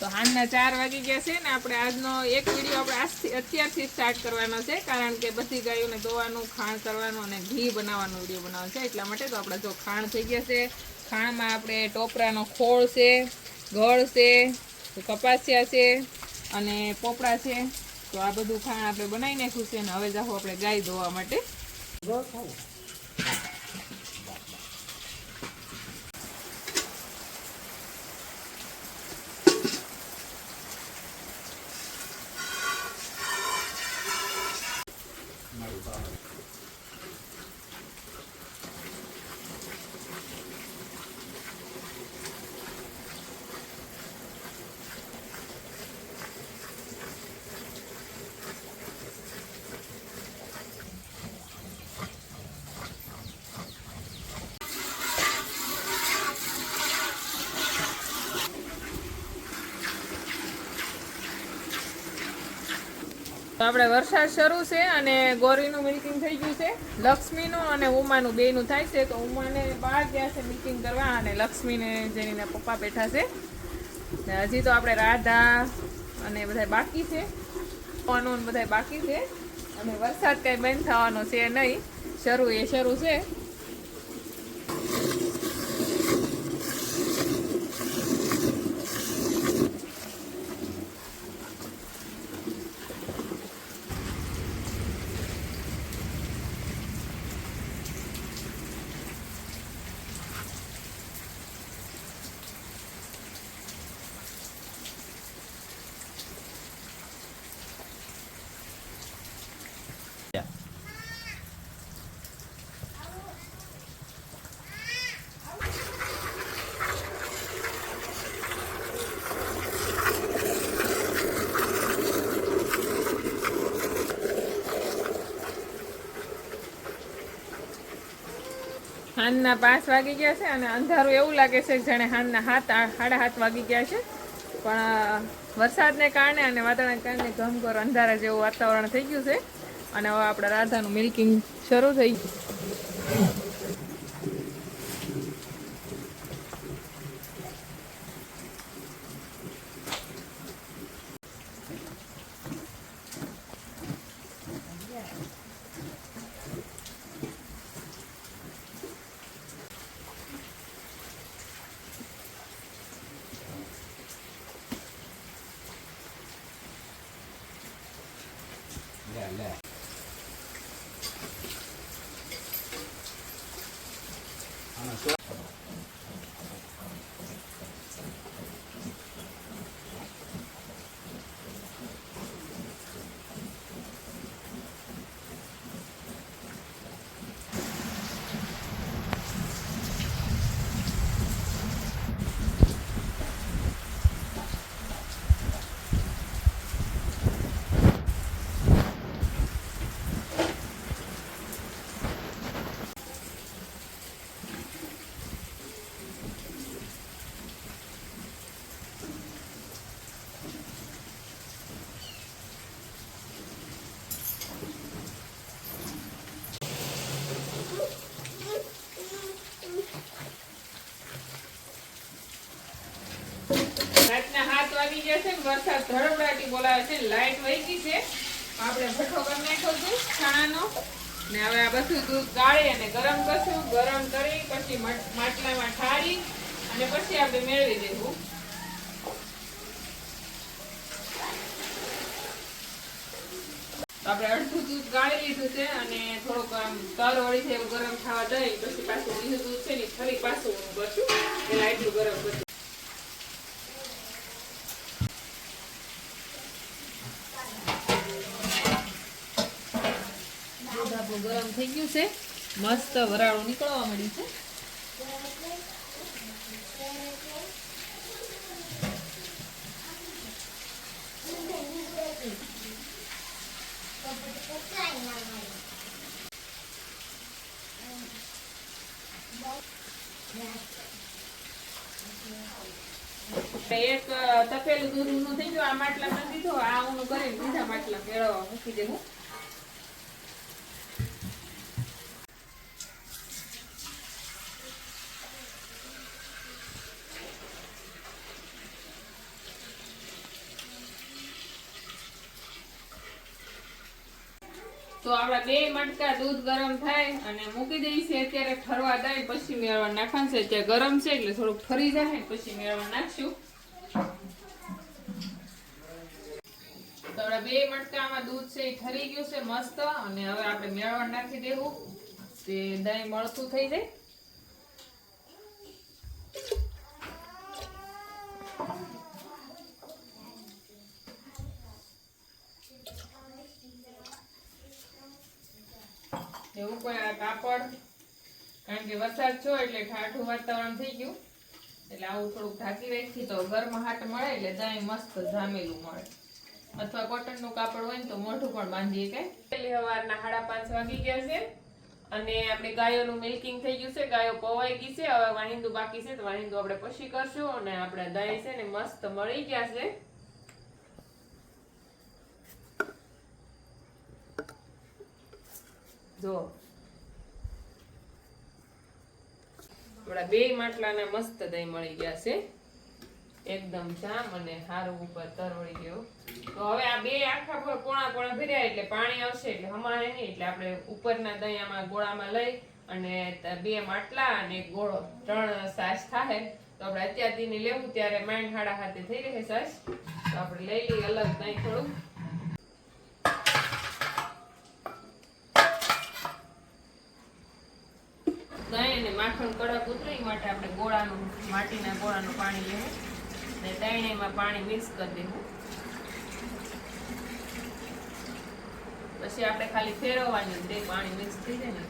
તો હાલના ચાર વાગી ગયા છે ને આપણે આજનો એક વીડિયો આપણે અત્યારથી સ્ટાર્ટ કરવાનો છે, કારણ કે બધી ગાયોને ધોવાનું ખાણ કરવાનું અને ઘી બનાવવાનો વીડિયો બનાવવાનો છે. એટલા માટે તો આપણે જો ખાણ થઈ ગયા છે, ખાણમાં આપણે ટોપરાનો ખોળ છે, ગળ છે, કપાસિયા છે અને પોપડા છે. તો આ બધું ખાણ આપણે બનાવી નાખ્યું છે અને હવે જાઓ આપણે ગાય ધોવા માટે. તો આપણે વરસાદ શરૂ છે અને ગોરીનું મિલ્કિંગ થઈ ગયું છે. લક્ષ્મીનું અને ઉમાનું બેનું થાય છે. તો ઉમાને બહાર ગયા છે મિલ્કિંગ કરવા અને લક્ષ્મીને જેનીના પપ્પા બેઠા છે. હજી તો આપણે રાધા અને બધા બાકી છે. અનુન બધા બાકી છે. અને વરસાદ કાંઈ બંધ થવાનો છે નહીં. શરૂ એ શરૂ છે. હાંજના પાંચ વાગી ગયા છે અને અંધારું એવું લાગે છે જાણે હાંજના હાથ સાડા હાથ વાગી ગયા છે. પણ વરસાદને કારણે અને વાતાવરણને કારણે ઘમઘોર અંધારા જેવું વાતાવરણ થઈ ગયું છે. અને હવે આપણે રાધાનું મિલ્કિંગ શરૂ થઈ ગયું thank ગયા છે છે આપણે ભઠ્ઠો કરી નાખ્યો છે છાણાનો. ને હવે બધું દૂધ ગાળી અને ગરમ કરશું. ગરમ કરી, પછી મટ- માટલામાં ઠારી અને પછી આપણે મેળવી દેવું. આપણે અડધું દૂધ ગાળી લીધું છે અને થોડુંક આમ તર વળી છે એવું ગરમ થવા દઈ, પછી પાછું બીજું દૂધ છે ને ફરી પાછું કરશું એટલે આટલું ગરમ કરશું દૂધ આપણું ગરમ થઈ ગયું છે. મસ્ત વરાળું નીકળવા મળ્યું છે. એક તપેલું દૂધ ઊનું થઈ ગયું, આ માટલામાં દીધું, આ ઊનું કરીને બીજા માટલા મેળવવા મૂકી દેવું. તો આપણા બે મટકા દૂધ ગરમ થાય અને મૂકી દઈએ છે અત્યારે ઠરવા દઈ પછી મેળવા નાખવાનું છે. અત્યારે ગરમ છે એટલે થોડુંક ઠરી જાય પછી મેળવા નાખશું. તો આપણા બે મટકામાં દૂધ છે એ ઠરી ગયું છે મસ્ત અને હવે આપણે મેળવા નાખી દેવું. તે દહીં મળતું થઈ જાય. એવું કોઈ આ કાપડ, કારણ કે વરસાદ છો એટલે ઠાઠું વાતાવરણ થઈ ગયું. એટલે આવું થોડુંક ઢાંકી રાખી તો ગરમાહટ મળે એટલે દહીં મસ્ત જામેલું મળે. અથવા કોટનનું કાપડ હોય ને તો મોઢું પણ બાંધીએ કે. પહેલી સવારના સાડા પાંચ વાગી ગયા છે અને આપણે ગાયોનું મિલ્કિંગ થઈ ગયું છે. ગાયો પવાઈ ગઈ છે. હવે વાહિંદુ બાકી છે તો વાહિંદુ આપણે પછી કરશું અને આપણે દહીં છે ને મસ્ત મળી ગયા છે. જો. બે માટલાના મસ્ત દહીં મળી ગયા છે. એકદમ જામ અને હારું ઉપર તરવળી ગયો. તો હવે આ બે આખા પર કોણા કોણા ભર્યા એટલે પાણી આવશે એટલે હમારે નહીં, એટલે આપણે ઉપરના દહીં આમાં ગોળામાં લઈ અને બે માટલા અને ગોળો. ત્રણ સાસ થાય તો આપણે અત્યારથી લેવું, ત્યારે માઇન્ડ હાડા હાથે થઈ રહે સાસ. તો આપણે લઈ લઈએ અલગ દહીં થોડું દહીં અને માખણ કડક ઉતરે માટે આપણે ગોળાનું, માટીના ગોળાનું પાણી લેવું. અને દહીંમાં પાણી મિક્સ કરી દેવું. પછી આપણે ખાલી ફેરવવાનું તે પાણી મિક્સ થઈ જાય ને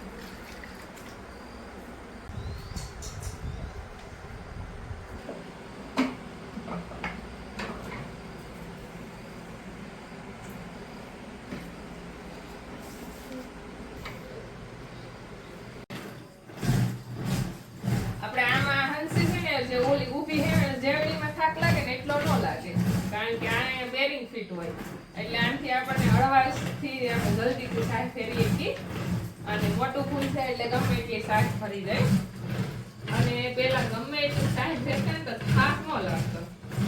આપણે આમાં હંસી છે ને જે ઓલી ઊભી હે ને જેવડીમાં થાક લાગે ને એટલો ન લાગે કારણ કે આને બેરિંગ ફિટ હોય એટલે આપણને હળવાશથી જલ્દીથી શાક ફેરવીએ છીએ અને મોટું ફૂલ છે એટલે ગમે એટલી શાક ફરી જાય. અને પેલા ગમે એટલું શાક ફેરશે ને તો થાક ન લાગતો.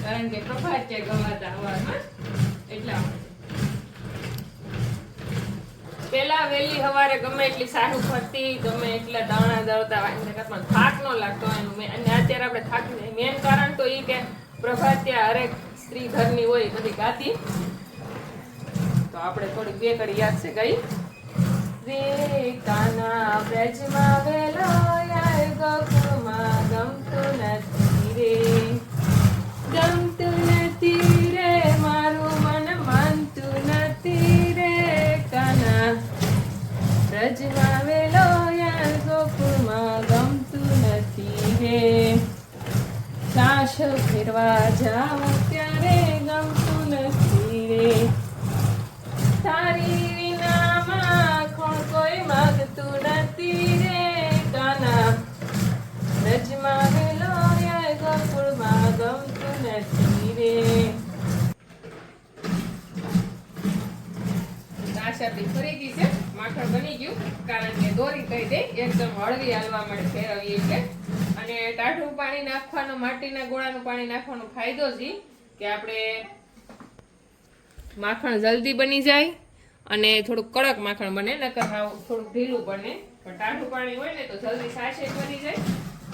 કારણ કે પ્રભાત છે ગવાતા હવામાં. એટલા પેલા વહેલી સવારે ગમે એટલી સારું ફરતી ગમે એટલા દાણા દળતા વાંચતા થાક ન લાગતો એનું અને અત્યારે આપણે થાક મેન કારણ તો એ કે પ્રભાત્યા હરેક સ્ત્રી ઘરની હોય બધી ગાતી આપણે થોડીક બે કડી યાદ છે ગઈ? રે કાના બ્રજમાં વેલો યાર ગોકુમાં ગમતું નથી રે. ગમતું નથી રે, મારું મન માનતું નથી રે, કાના. બ્રજમાં વેલો યાર ગોકુમાં ગમતું નથી રે. કાશ ફેરવા જાવ નાખવાનો, માટીના ગોળાનું પાણી નાખવાનો ફાયદો છે કે આપણે માખણ જલ્દી બની જાય અને થોડુંક કડક માખણ બને, નકર થોડુંક ઢીલું બને. પણ ટાઢું પાણી હોય ને તો જલ્દી સાસે બની જાય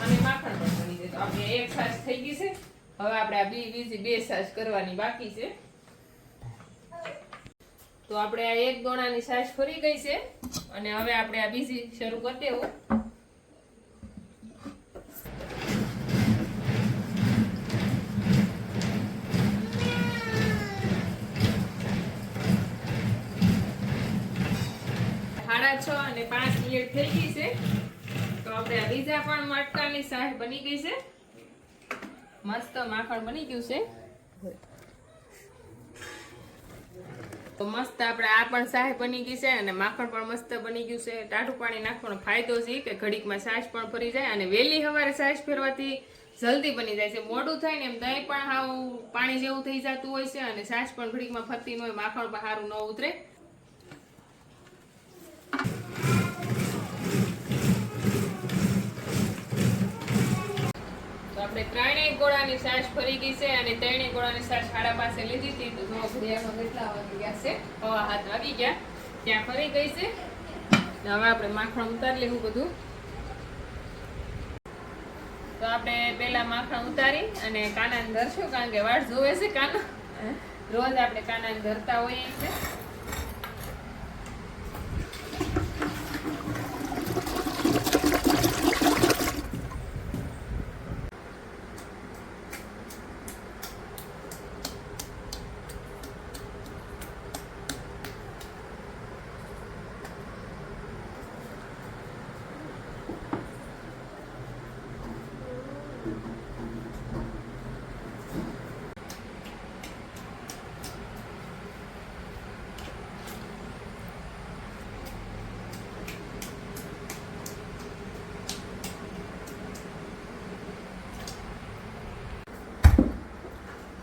અને માખણ પણ બની જાય. તો આપણે એક સાસ થઈ ગઈ છે. હવે આપણે આ બી, બીજી બે સાસ કરવાની બાકી છે. તો આપણે આ એક દોણાની સાસ ફરી ગઈ છે અને હવે આપણે આ બીજી શરૂ કરી દેવું સાડા છ અને પાંચ મિનિટ થઈ ગઈ છે. તો આપણે બીજા પણ મટકાની સાસ બની ગઈ છે. મસ્ત માખણ બની ગયું છે. તો મસ્ત આપણે આ પણ સાહ બની ગઈ છે અને માખણ પણ મસ્ત બની ગયું છે. ટાઢું પાણી નાખવાનો ફાયદો છે કે ઘડીકમાં સાસ પણ ફરી જાય અને વહેલી સવારે સાસ ફેરવાથી જલ્દી બની જાય છે. મોડું થાય ને એમ દહીં પણ હાવ પાણી જેવું થઈ જતું હોય છે અને સાસ પણ ઘડીકમાં ફરતી ન હોય, માખણ પણ સારું ન ઉતરે. આપણે ત્રણેય ગોળાની સાસ ફરી ગઈ છે અને ત્રણેય ગોળાની સાસ શાળા પાસે લીધી હતી તો જો ઘડિયાળમાં કેટલા વાગી ગયા છે? હવા હાથ વાગી ગયા. ત્યાં ફરી ગઈ છે. હવે આપણે માખણ ઉતારી લેવું બધું. તો આપણે પેલા માખણ ઉતારી અને કાનાને ધરશું કારણ કે વાળ જોવે છે કાના. રોજ આપણે કાનાને ધરતા હોઈએ છીએ.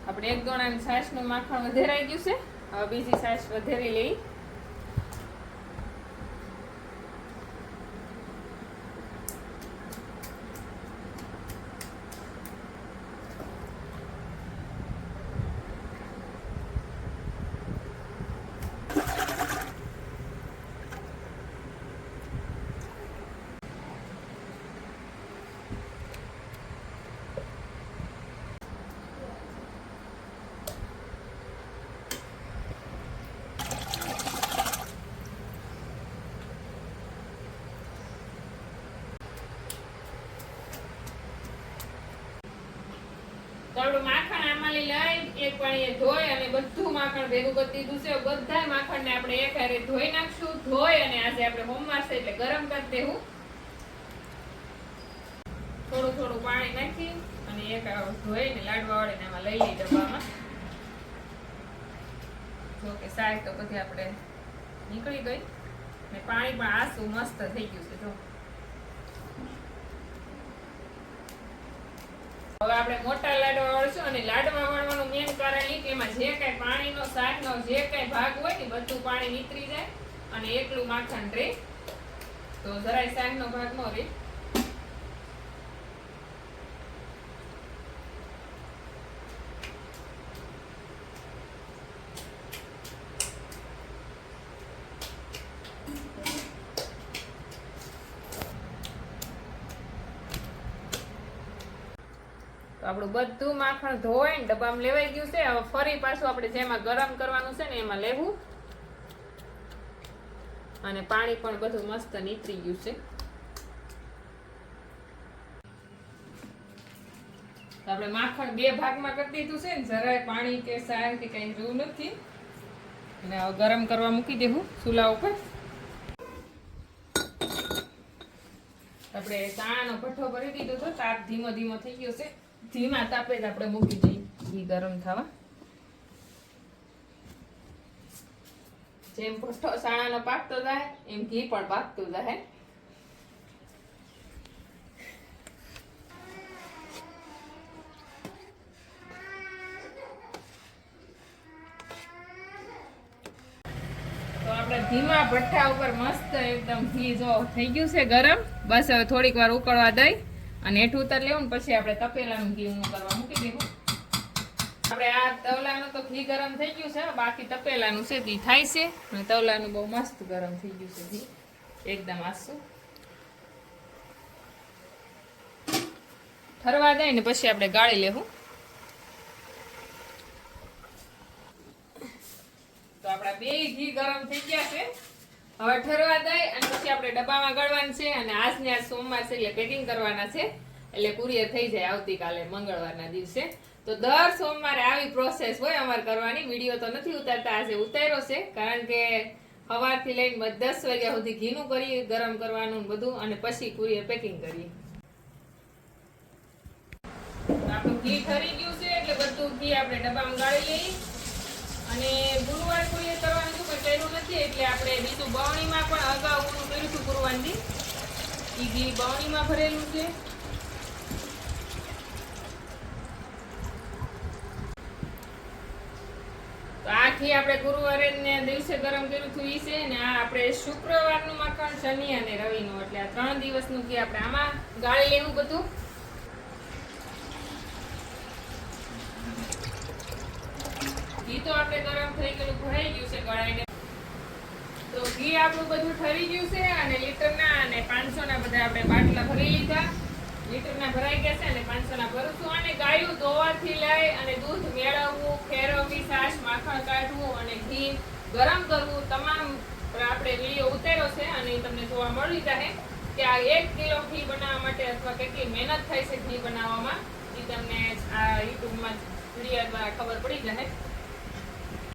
આપણે એક દોણાની છાશનું માખણ વધેરાઈ ગયું છે. હવે બીજી છાશ વધેરી લઈ. તો માખણ આમાં લઈ, એક પાણીએ ધોઈ અને બધું માખણ ભેગું કરી દીધું છે. બધા માખણને આપણે એક હારે ધોઈ નાખશું. ધોઈ અને આજે આપણે હોમવાર છે એટલે ગરમ કરી દેવું. થોડું થોડું પાણી નાખી અને એક ધોઈને લાડવા વાળીને આમાં લઈ લઈ ડબ્બામાં. જો કે શાક તો બધી આપણે નીકળી ગઈ. ને પાણી પણ આસું મસ્ત થઈ ગયું છે, જો. હવે આપણે મોટા લાડવા વાળશું અને લાડવા વાળવાનું મેન કારણ એ કે એમાં જે કઈ પાણીનો શાકનો જે કઈ ભાગ હોય ને બધું પાણી નીતરી જાય અને એકલું માખણ રહે. તો જરાય શાકનો ભાગ નો રહે. તો આપણું બધું માખણ ધોઈને ડબ્બામાં લેવાઈ ગયું છે. હવે ફરી પાછું આપણે જેમાં ગરમ કરવાનું છે ને એમાં લેવું. અને પાણી પણ બધું મસ્ત નીતરી ગયું છે. આપણે માખણ બે ભાગમાં કરી દીધું છે ને જરાય પાણી કે સાર કે કઈ જોવું નથી. અને હવે ગરમ કરવા મૂકી દેવું ચૂલા ઉપર. આપણે ચાનો ભઠ્ઠો ભરી દીધો હતો તાપ ધીમો ધીમો થઈ ગયો છે. ધીમા તાપે આપણે મૂકી દઈએ. ઘી ગરમ થવા. જેમ ભઠ્ઠો સાણાનો પાકતો જાય, એમ ઘી પણ પાકતું જાય. ધીમા ભઠ્ઠા ઉપર મસ્ત એકદમ ઘી જો થઈ ગયું છે ગરમ. બસ હવે થોડીક વાર ઉકળવા દઈ. અને હેઠું ઉતાર લેવું ને પછી આપણે તપેલાનું ઘી ઊંધું કરવા મૂકી દેવું. આપણે આ તવલાનું તો ઘી ગરમ થઈ ગયું છે બાકી તપેલાનું છે ઘી થાય છે. અને તવલાનું બહુ મસ્ત ગરમ થઈ ગયું છે ઘી. એકદમ આસું ઠરવા દઈ ને પછી આપણે ગાળી લેવું. તો આપણા બે ઘી ગરમ થઈ ગયા છે. હવે ઠરવા દઈ અને પછી આપણે ડબ્બામાં ગળવાનું છે અને આજને આજ સોમવાર છે એટલે પેકિંગ કરવાના છે. એટલે કુરિયર થઈ જાય આવતીકાલે મંગળવારના દિવસે. તો દર સોમવારે આવી પ્રોસેસ હોય અમારે કરવાની. વીડિયો તો નથી ઉતારતા, આજે ઉતાર્યો છે. કારણ કે સવારથી લઈને દસ વાગ્યા સુધી ઘીનું કરી ગરમ કરવાનું બધું, અને પછી કુરિયર પેકિંગ કરીએ. આપણું ઘી ઠરી ગયું છે એટલે બધું ઘી આપણે ડબ્બામાં ગાળી લઈએ. અને ગુરુવાર કુરિયર કરવાનું શું પણ નથી. એટલે આપણે બીજું બવણીમાં પણ ગુરુવારની ઈ ઘી બવણીમાં ભરેલું છે. તો આપણે ગુરુવારે દિવસે ગરમ કર્યું હતું છે ને આ આપણે શુક્રવારનું માખણ, શનિ અને રવિનું. એટલે આ ત્રણ દિવસનું ઘી આપણે આમાં ગાળી લેવું બધું. ઘી તો આપણે ગરમ થઈ ગયેલું ભરાઈ ગયું છે ગળાઈને. ઘી આપણું બધું ઠરી ગયું છે અને લીટરના અને પાંચસોના બધા આપણે બાટલા ભરી લીધા. લીટરના ભરાઈ ગયા છે અને પાંચસોના ભરશું. અને ગાયું ધોવાથી લઈ અને દૂધ મેળવવું ફેરવવી છાશ, માખણ કાઢવું અને ઘી ગરમ કરવું. તમામ આપણે વીડિયો ઉતાર્યો છે અને તમને જોવા મળી જશે કે આ એક કિલો ઘી બનાવવા માટે અથવા કેટલી મહેનત થાય છે ઘી બનાવવામાં એ તમને આ યુટ્યુબમાં વીડિયો દ્વારા ખબર પડી જશે